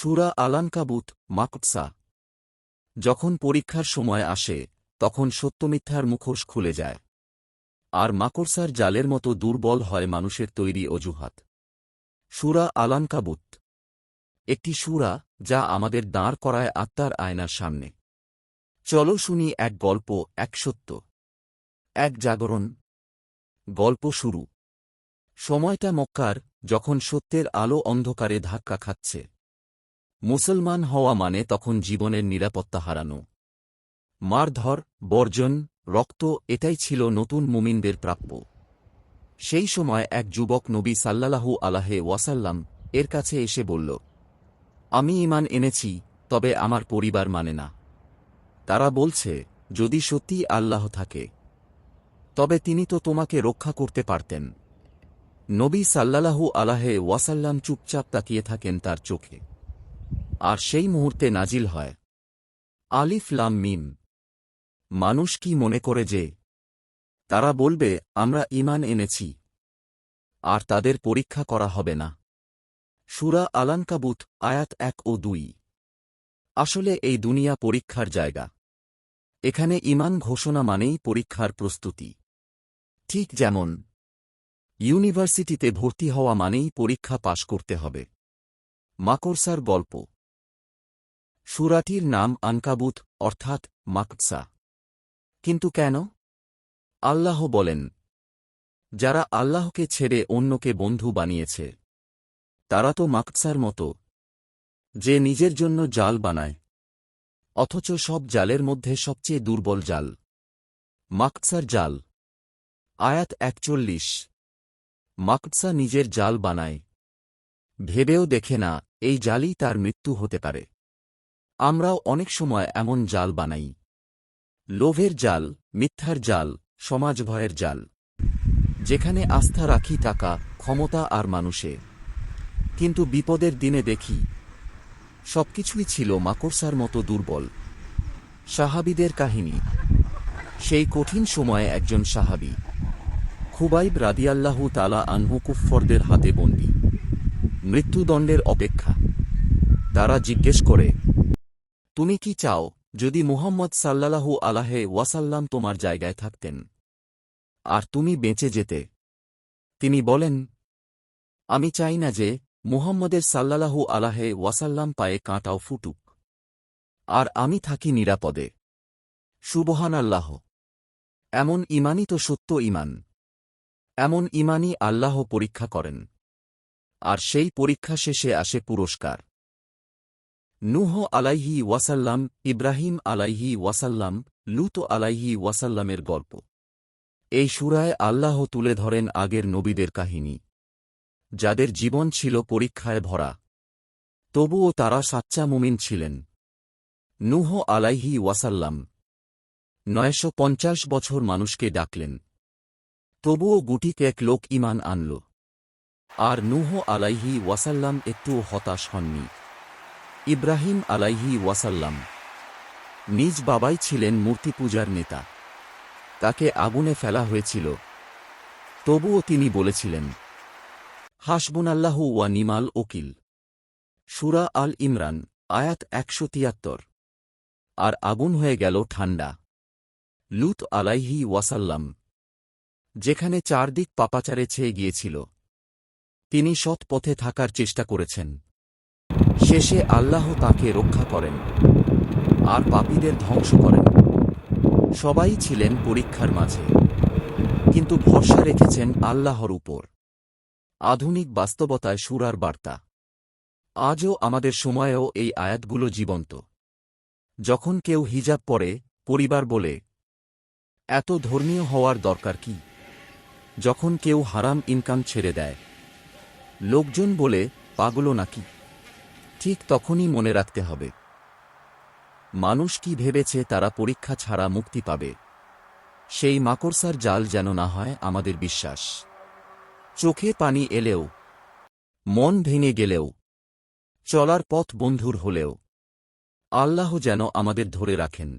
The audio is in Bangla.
সুরা আলানকাবুত মাকসা যখন পরীক্ষার সময় আসে, তখন সত্যমিথ্যার মুখোশ খুলে যায়। আর মাকড়সার জালের মতো দুর্বল হয় মানুষের তৈরি অজুহাত। সুরা আলানকাবুত একটি সুরা যা আমাদের দাঁড় করায় আত্মার আয়নার সামনে। চলো শুনি এক গল্প, এক সত্য। এক জাগরণ। গল্প শুরু। সময়টা মক্কার, যখন সত্যের আলো অন্ধকারে ধাক্কা খাচ্ছে। মুসলমান হওয়া মানে তখন জীবনের নিরাপত্তা হারানো। মারধর, বর্জন, রক্ত এটাই ছিল নতুন মুমিনদের প্রাপ্য। সেই সময় এক যুবক নবী সাল্লাল্লাহু আলাহে ওয়াসাল্লাম এর কাছে এসে বলল, আমি ইমান এনেছি, তবে আমার পরিবার মানে না। তারা বলছে, যদি সত্যি আল্লাহ থাকে, তবে তিনি তো তোমাকে রক্ষা করতে পারতেন। নবী সাল্লাল্লাহু আলাহে ওয়াসাল্লাম চুপচাপ তাকিয়ে থাকেন তার চোখে। আর সেই মুহূর্তে নাজিল হয়। আলিফ লাম মিম। মানুষ কি মনে করে যে, তারা বলবে, আমরা ইমান এনেছি, আর তাদের পরীক্ষা করা হবে না। সুরা আলানকাবুত আয়াত এক ও দুই। আসলে এই দুনিয়া পরীক্ষার জায়গা। এখানে ইমান ঘোষণা মানেই পরীক্ষার প্রস্তুতি। ঠিক যেমন, ইউনিভার্সিটিতে ভর্তি হওয়া মানেই পরীক্ষা পাশ করতে হবে। মাকড়সার গল্প। সুরাটির নাম আনকাবুত, অর্থাৎ মাকসা কিন্তু কেন? আল্লাহ বলেন, যারা আল্লাহকে ছেড়ে অন্যকে বন্ধু বানিয়েছে, তারা তো মাকসার মতো, যে নিজের জন্য জাল বানায়, অথচ সব জালের মধ্যে সবচেয়ে দুর্বল জাল। মাকসার জাল। আয়াত একচল্লিশ। মাকসা নিজের জাল বানায়। ভেবেও দেখে না, এই জালই তার মৃত্যু হতে পারে। আমরাও অনেক সময় এমন জাল বানাই। লোভের জাল, মিথ্যার জাল সমাজ ভয়ের জাল। যেখানে আস্থা রাখি টাকা, ক্ষমতা আর মানুষে। কিন্তু বিপদের দিনে দেখি, সবকিছুই ছিল মাকড়সার মতো দুর্বল। সাহাবিদের কাহিনী। সেই কঠিন সময়ে একজন সাহাবি, খুবাইব রাদিয়াল্লাহু তালা আনহু কুফফরদের হাতে বন্দী। মৃত্যুদণ্ডের অপেক্ষা। তারা জিজ্ঞেস করে তুমি কি চাও, যদি মুহাম্মদ সাল্লাল্লাহু আলাহে ওয়াসাল্লাম তোমার জায়গায় থাকতেন? আর তুমি বেঁচে যেতে? তিনি বলেন, আমি চাই না যে, মুহাম্মদের সাল্লাল্লাহু আলাহে ওয়াসাল্লাম পায়ে কাঁটাও ফুটুক। আর আমি থাকি নিরাপদে। সুবহান আল্লাহ এমন ইমানই তো সত্য ইমান। এমন ইমানই আল্লাহ পরীক্ষা করেন। আর সেই পরীক্ষা শেষে আসে পুরস্কার। নুহ আলাইহি ওয়াসাল্লাম, ইব্রাহিম আলাইহি ওয়াসাল্লাম, লুত আলাইহি ওয়াসাল্লামের গল্প। এই সুরায় আল্লাহ তুলে ধরেন আগের নবীদের কাহিনী। যাদের জীবন ছিল পরীক্ষায় ভরা। তবুও তারা সাচ্চা মুমিন ছিলেন। নুহ আলাইহি ওয়াসাল্লাম নয়শো পঞ্চাশ বছর মানুষকে ডাকলেন। তবুও গুটি এক লোক ইমান আনল। আর নুহ আলাইহি ওয়াসাল্লাম একটুও হতাশ হননি। ইব্রাহিম আলাইহি ওয়াসাল্লাম নিজ বাবাই ছিলেন মূর্তি পূজার নেতা। তাকে আগুনে ফেলা হয়েছিল। তবুও তিনি বলেছিলেন, হাসবুনাল্লাহু ওয়া নিমাল ওকিল সুরা আল ইমরান, আয়াত একশো তিয়াত্তর। আর আগুন হয়ে গেল ঠান্ডা। লুত আলাইহি ওয়াসাল্লাম যেখানে চারদিক পাপাচারে ছেয়ে গিয়েছিল। তিনি সৎ পথে থাকার চেষ্টা করেছেন। শেষে আল্লাহ তাকে রক্ষা করেন, আর পাপীদের ধ্বংস করেন। সবাই ছিলেন পরীক্ষার মাঝে, কিন্তু ভরসা রেখেছেন আল্লাহর উপর। আধুনিক বাস্তবতায় সুরার বার্তা। আজও আমাদের সময়েও এই আয়াতগুলো জীবন্ত। যখন কেউ হিজাব পরে পরিবার বলে, এত ধর্মীয় হওয়ার দরকার কি? যখন কেউ হারাম ইনকাম ছেড়ে দেয়, লোকজন বলে পাগলো নাকি? ঠিক তখনই মনে রাখতে হবে। মানুষ কি ভেবেছে তারা পরীক্ষা ছাড়া মুক্তি পাবে? সেই মাকড়সার জাল যেন না হয় আমাদের বিশ্বাস। চোখে পানি এলেও, মন ভেঙে গেলেও, চলার পথ বন্ধুর হলেও, আল্লাহ যেন আমাদের ধরে রাখেন।